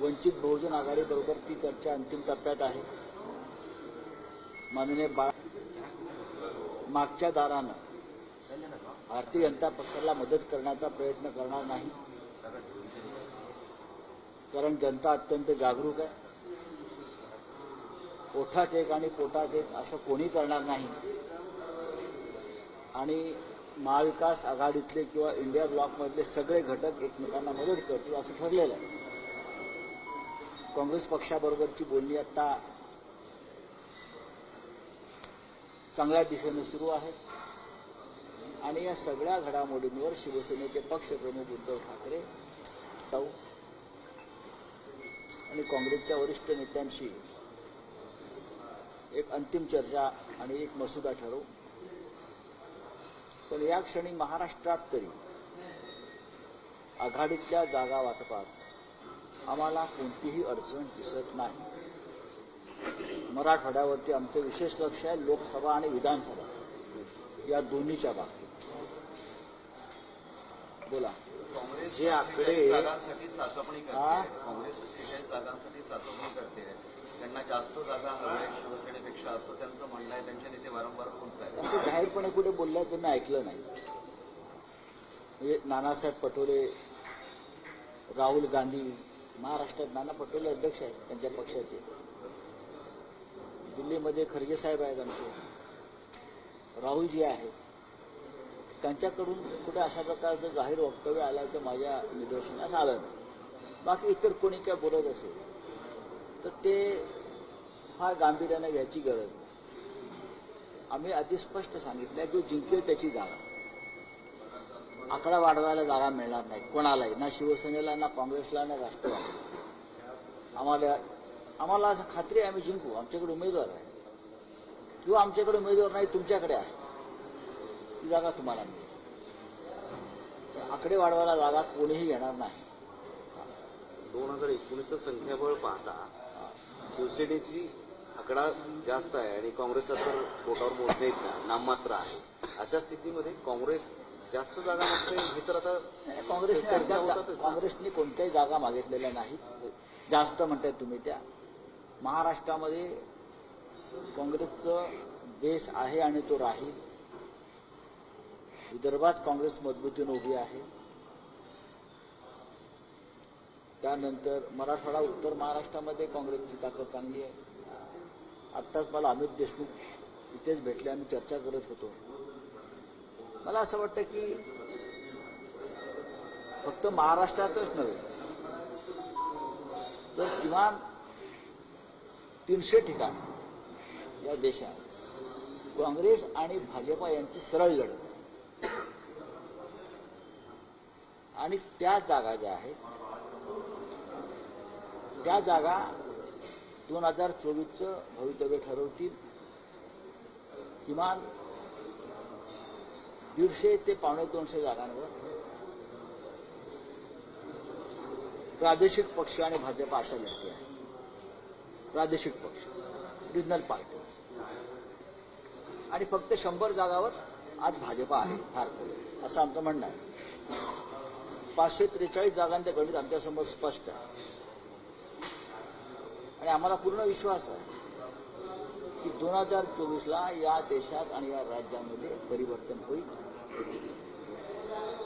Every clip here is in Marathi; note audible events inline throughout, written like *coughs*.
वंचित बहुजन आघाडीबरोबरची चर्चा अंतिम टप्प्यात आहे. माननीय बा मागच्या दारानं भारतीय जनता पक्षाला मदत करण्याचा प्रयत्न करणार नाही. कारण जनता अत्यंत जागरूक आहे. ओठात एक आणि पोटात एक असं कोणी करणार नाही. आणि महाविकास आघाडीतले किंवा इंडिया ब्लॉकमधले सगळे घटक एकमेकांना मदत करतील असं ठरलेलं आहे. काँग्रेस पक्षाबरोबरची बोलणी आता चांगल्या दिशेने सुरू आहे. आणि या सगळ्या घडामोडींवर शिवसेनेचे पक्षप्रमुख उद्धव ठाकरे जाऊ आणि काँग्रेसच्या वरिष्ठ नेत्यांशी एक अंतिम चर्चा आणि एक मसुदा ठरवू. पण या क्षणी महाराष्ट्रात तरी आघाडीतल्या जागा वाटपात आम्हाला कोणतीही अडचण दिसत नाही. मराठवाड्यावरती आमचं विशेष लक्ष आहे लोकसभा आणि विधानसभा. या दोन्हीच्या बाबतीत. बोला. काँग्रेस जे आकडे- त्यांना जास्त जागा हव्या शिवसेनेपेक्षा असं त्यांचं म्हणणं आहे. त्यांचे नेते वारंवार बोलत जाहीरपणे कुठे बोलल्याचं मी ऐकलं नाही. म्हणजे नानासाहेब पटोले राहुल गांधी महाराष्ट्रात नाना पटोले अध्यक्ष आहेत त्यांच्या पक्षाचे. दिल्लीमध्ये खरगे साहेब आहेत आमचे. राहुलजी आहेत. त्यांच्याकडून कुठे अशा प्रकारचं जाहीर वक्तव्य आल्याचं माझ्या निदर्शनास आलं नाही. बाकी इतर कोणी काय बोलत असेल तर ते फार गांभीर्याने घ्यायची गरज नाही. आम्ही अतिस्पष्ट स्पष्ट जो की जिंकेल त्याची जागा. आकडा वाढवायला जागा मिळणार नाही. कोणालाही. ना शिवसेनेला ना काँग्रेसला ना राष्ट्रवादी आम्हाला आम्हाला असं खात्री आहे आम्ही जिंकू. आमच्याकडे उमेदवार आहे. किंवा आमच्याकडे उमेदवार नाही तुमच्याकडे आहे. ती जागा तुम्हाला मिळेल. आकडे वाढवायला जागा कोणीही घेणार नाही. दोन हजार एकोणीसचं संख्याबळ पाहता शिवसेनेची आकडा जास्त आहे आणि काँग्रेसचा तर बोटावर मोजणे नाममात्र आहे. अशा स्थितीमध्ये काँग्रेस जास्त जागा मागते हे तर आता काँग्रेसने. काँग्रेसने कोणत्याही जागा मागितलेल्या नाहीत. जास्त म्हणताय तुम्ही त्या. महाराष्ट्रामध्ये काँग्रेसचं बेस आहे आणि तो राहील. विदर्भात काँग्रेस मजबूतीने उभी आहे. त्यानंतर मराठवाडा उत्तर महाराष्ट्रामध्ये काँग्रेसची ताकद चांगली आहे. आत्ताच मला अमित देशमुख इथेच भेटले आम्ही चर्चा करत होतो. मला असं वाटतं की फक्त महाराष्ट्रातच नव्हे तर किमान तीनशे ठिकाण या देशात काँग्रेस आणि भाजपा यांची सरळ लढत. आणि त्या जागा ज्या आहेत त्या जागा दोन हजार चोवीसचं भवितव्य ठरवतील. किमान दीडशे ते पावणे दोनशे जागांवर प्रादेशिक पक्ष आणि भाजप अशा लढते आहे प्रादेशिक पक्ष रिजनल पार्टी आणि फक्त शंभर जागावर आज भाजप आहे भारत असं आमचं म्हणणं आहे. पाचशे त्रेचाळीस जागांचं गणित आमच्यासमोर स्पष्ट आहे. आणि आम्हाला पूर्ण विश्वास आहे. की दोन हजार चोवीसला या देशात आणि या राज्यामध्ये परिवर्तन होईल.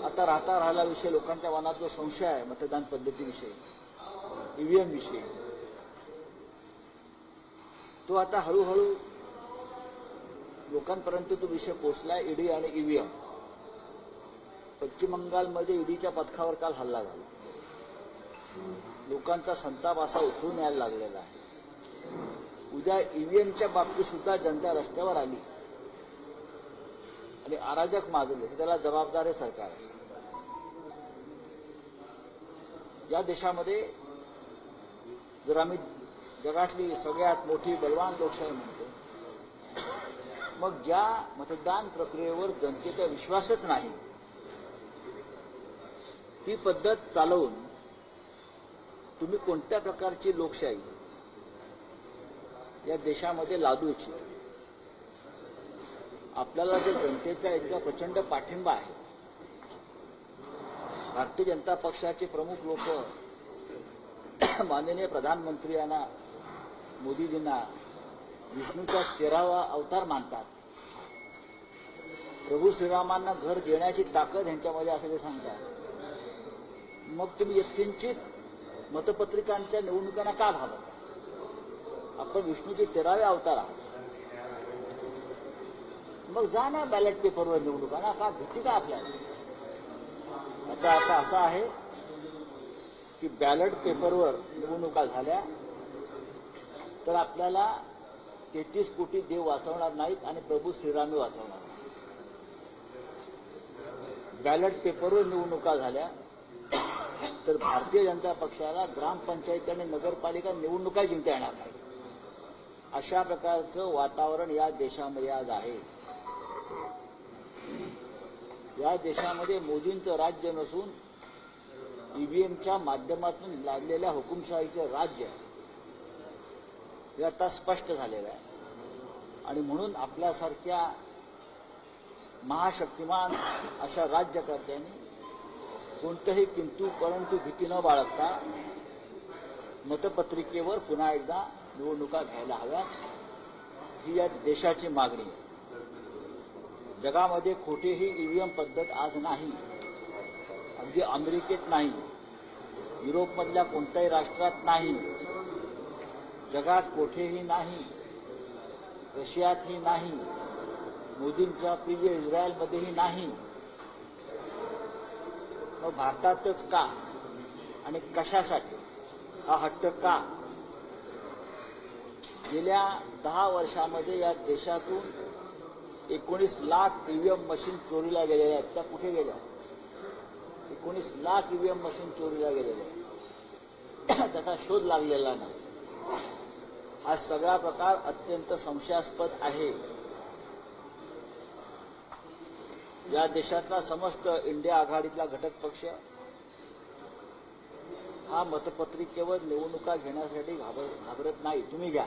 आता राहता राहिला विषय लोकांच्या मनात जो संशय आहे मतदान पद्धतीविषयी ईव्हीएम विषयी तो आता हळूहळू लोकांपर्यंत तो विषय पोचला ईडी आणि ईव्हीएम पश्चिम बंगालमध्ये ईडीच्या पथकावर काल हल्ला झाला. लोकांचा संताप असा उसळून यायला लागलेला आहे. उद्या ईव्हीएमच्या बाबतीत सुद्धा जनता रस्त्यावर आली. आणि अराजक माजले तर त्याला जबाबदार आहे सरकार. या देशामध्ये जर आम्ही जगातली सगळ्यात मोठी बलवान लोकशाही म्हणतो मग ज्या मतदान प्रक्रियेवर जनतेचा विश्वासच नाही ती पद्धत चालवून तुम्ही कोणत्या प्रकारची लोकशाही या देशामध्ये लादू इच्छितो. आपल्याला जर जनतेचा इतका प्रचंड पाठिंबा आहे भारतीय जनता पक्षाचे प्रमुख लोक *coughs* माननीय प्रधानमंत्री यांना मोदीजींना विष्णूचा तेरावा अवतार मानतात. प्रभू श्रीरामांना घर देण्याची ताकद ह्यांच्यामध्ये असं ते सांगतात. मग तुम्ही यत्किंचित मतपत्रिकांच्या निवडणुकांना का भावत? आपण विष्णूचे तेरावे अवतार आहात. मग जा ना बॅलेट पेपरवर निवडणुकांना का भीती का आपल्याला? याचा अर्थ असा आहे की बॅलेट पेपरवर निवडणुका झाल्या तर आपल्याला तेहतीस कोटी देव वाचवणार नाहीत आणि प्रभू श्रीरामी वाचवणार बॅलेट पेपरवर निवडणुका झाल्या तर भारतीय जनता पक्षाला ग्रामपंचायत आणि नगरपालिका निवडणुका जिंकता येणार नाही अशा प्रकारचं वातावरण या देशामध्ये आज आहे. या देशामध्ये मोदींचं राज्य नसून ईव्हीएमच्या माध्यमातून लादलेल्या हुकुमशाहीचं राज्य हे आता स्पष्ट झालेलं आहे. आणि म्हणून आपल्यासारख्या महाशक्तिमान अशा राज्यकर्त्यांनी कोणतंही किंतु परंतु भीती न बाळगता मतपत्रिकेवर पुन्हा एकदा निवडणुका घ्यायला हव्यात ही या देशाची मागणी आहे. जगामध्ये खोटेही ईव्हीएम पद्धत आज नाही अगदी अमेरिकेत नाही युरोपमधल्या कोणत्याही राष्ट्रात नाही जगात कोठेही नाही रशियातही नाही मोदींच्या प्रिय इस्रायलमध्येही नाही. मग भारतातच का आणि कशासाठी? हा हट्ट का? गेल्या दहा वर्षामध्ये या देशातून एकोणीस लाख ईव्हीएम मशीन चोरीला गेलेल्या आहेत. त्या कुठे गेल्या? एकोणीस लाख ईव्हीएम मशीन चोरीला गेलेल्या आहेत. *clears throat* त्याचा शोध लागलेला नाही. हा सगळा प्रकार अत्यंत संशयास्पद आहे. या देशातला समस्त इंडिया आघाडीतला घटक पक्ष हा मतपत्रिकेवर निवडणुका घेण्यासाठी घाबर घाबरत नाही. तुम्ही घ्या.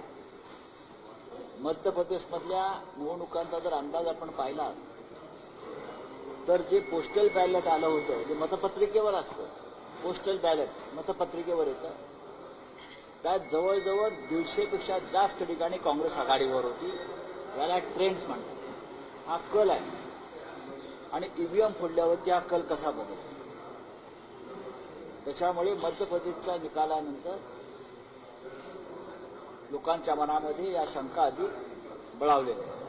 मध्य प्रदेशमधल्या निवडणुकांचा जर अंदाज आपण पाहिला तर जे पोस्टल बॅलेट आलं होतं जे मतपत्रिकेवर असतं पोस्टल बॅलेट मतपत्रिकेवर येतं त्यात जवळजवळ दीडशेपेक्षा जास्त ठिकाणी काँग्रेस आघाडीवर होती. याला ट्रेंड्स म्हणतात. हा कल आहे. आणि ईव्हीएम फोडल्यावरती हा कल कसा बदलतो? त्याच्यामुळे मध्य प्रदेशच्या निकालानंतर लोकांच्या मनामध्ये या शंका अधिक बळावलेल्या आहेत.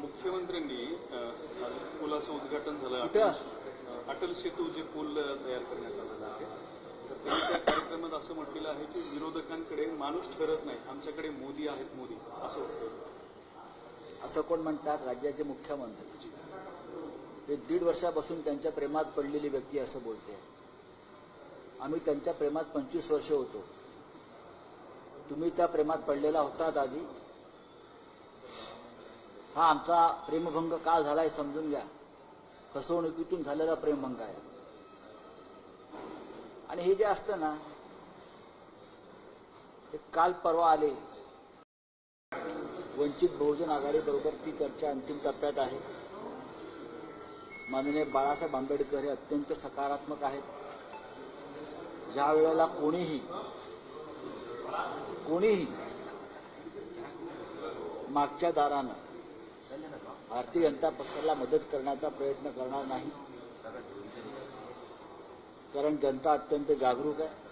मुख्यमंत्र्यांनी पुलाचं उद्घाटन झालं. अटल सेतू जे पूल तयार करण्यात आलेलं आहे तर त्या कार्यक्रमात असं म्हटलेलं आहे की विरोधकांकडे माणूस ठरत नाही. आमच्याकडे मोदी आहेत मोदी असं वाटतं. असं कोण म्हणतात? राज्याचे मुख्यमंत्री. हे दीड वर्षापासून त्यांच्या प्रेमात पडलेली व्यक्ती असं बोलते. आम्ही त्यांच्या प्रेमात पंचवीस वर्ष होतो. तुम्ही त्या प्रेमात पडलेला होतात आधी हा आमचा प्रेमभंग का झालाय समजून घ्या. फसवणुकीतून झालेला प्रेमभंग आहे. आणि हे जे असतं ना ते काल परवा आले. वंचित बहुजन आघाडीबरोबर ती चर्चा अंतिम टप्प्यात आहे. माननीय बाळासाहेब आंबेडकर हे अत्यंत सकारात्मक आहेत. ज्या वेळेला कोणीही कोणीही मागच्या दारानं भारतीय जनता पक्षाला मदत करण्याचा प्रयत्न करणार नाही? कारण जनता अत्यंत जागरूक आहे.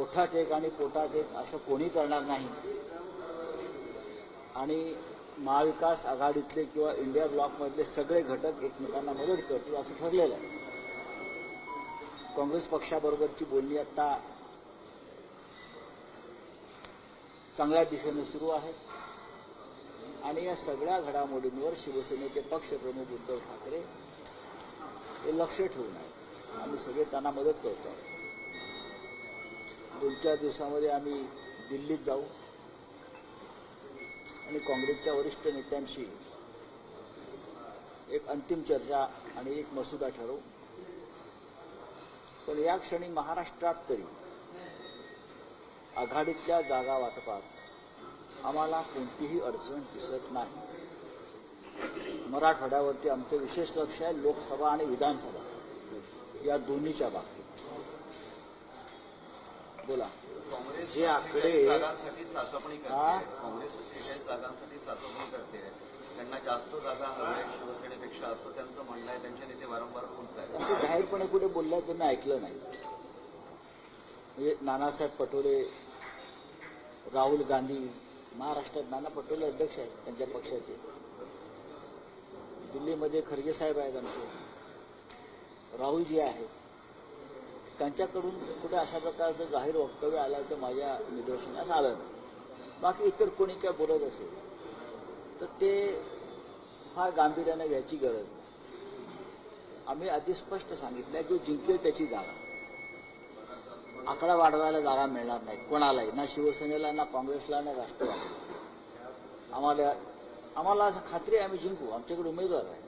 ओठात एक आणि पोटात एक असं कोणी करणार नाही. आणि महाविकास आघाडीतले किंवा इंडिया ब्लॉकमधले सगळे घटक एकमेकांना मदत करतील असं ठरलेलं आहे. काँग्रेस पक्षाबरोबरची बोलणी आता चांगल्या दिशेने सुरू आहे. आणि या सगळ्या घडामोडींवर शिवसेनेचे पक्षप्रमुख उद्धव ठाकरे हे लक्ष ठेवून आहेत. आम्ही सगळे त्यांना मदत करतो दोन चार दिवसामध्ये आम्ही दिल्लीत जाऊ. आणि काँग्रेसच्या वरिष्ठ नेत्यांशी एक अंतिम चर्चा आणि एक मसुदा ठरवू. पण या क्षणी महाराष्ट्रात तरी आघाडीतल्या जागा वाटपात आम्हाला कोणतीही अडचण दिसत नाही. मराठवाड्यावरती आमचं विशेष लक्ष आहे लोकसभा आणि विधानसभा. या दोन्हीच्या बाबतीत. बोला. आकडे- हा? करते. त्यांना जास्त जागा हव्या शिवसेनेपेक्षा असं त्यांचं म्हणणं आहे. त्यांचे नेते वारंवार बोलत असं जाहीरपणे कुठे बोलल्याचं मी ऐकलं नाही. म्हणजे नानासाहेब पटोले राहुल गांधी महाराष्ट्रात नाना पटोले अध्यक्ष आहेत त्यांच्या पक्षाचे. दिल्लीमध्ये खरगे साहेब आहेत आमचे. राहुलजी आहेत. त्यांच्याकडून कुठे अशा प्रकारचं जाहीर वक्तव्य आल्याचं माझ्या निदर्शनास आलं नाही. बाकी इतर कोणी काय बोलत असेल तर ते फार गांभीर्याने घ्यायची गरज नाही. आम्ही अति स्पष्ट आहे जो जिंकेल त्याची जागा. आकडा वाढवायला जागा मिळणार नाही. कोणालाही. ना शिवसेनेला ना काँग्रेसला ना राष्ट्रवादी आम्हाला आम्हाला असं खात्री आहे आम्ही जिंकू. आमच्याकडे उमेदवार आहे.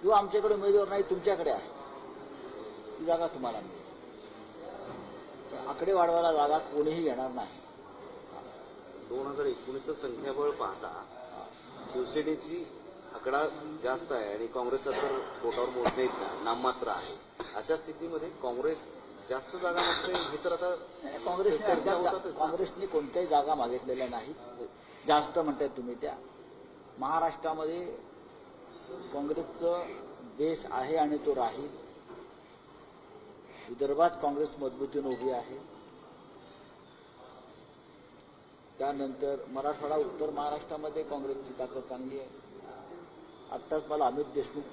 किंवा आमच्याकडे उमेदवार नाही तुमच्याकडे आहे. ती जागा तुम्हाला मिळेल. आकडे वाढवायला जागा कोणीही घेणार नाही. दोन हजार एकोणीसचं संख्याबळ पाहता शिवसेनेची आकडा जास्त आहे आणि काँग्रेसचा तर बोटावर मोजणे येत नाही, नाममात्र आहे. अशा स्थितीमध्ये काँग्रेस जास्त जागा मागते हे तर आता काँग्रेसने ना. काँग्रेसने कोणत्याही जागा मागितलेल्या नाहीत जास्त म्हणताय तुम्ही त्या. महाराष्ट्रामध्ये काँग्रेसचं बेस आहे आणि तो राहील. विदर्भात काँग्रेस मजबूतीने उभी आहे. त्यानंतर मराठवाडा उत्तर महाराष्ट्रामध्ये काँग्रेसची ताकद चांगली आहे. आत्ताच मला अमित देशमुख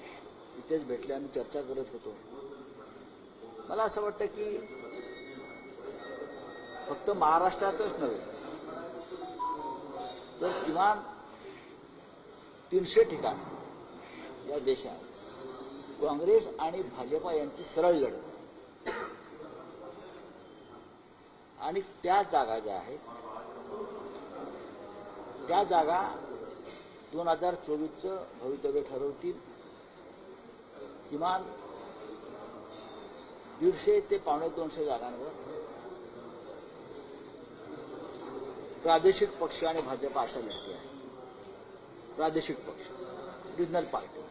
इथेच भेटले आम्ही चर्चा करत होतो. मला असं वाटतं की फक्त महाराष्ट्रातच नव्हे तर किमान तीनशे ठिकाण या देशात काँग्रेस आणि भाजपा यांची सरळ लढत. आणि त्या जागा ज्या आहेत त्या जागा दोन हजार चोवीसचं भवितव्य ठरवतील. किमान दीडशे ते पावणे दोनशे जागांवर प्रादेशिक पक्ष आणि भाजप अशा लढते आहे प्रादेशिक पक्ष रिजनल पार्टी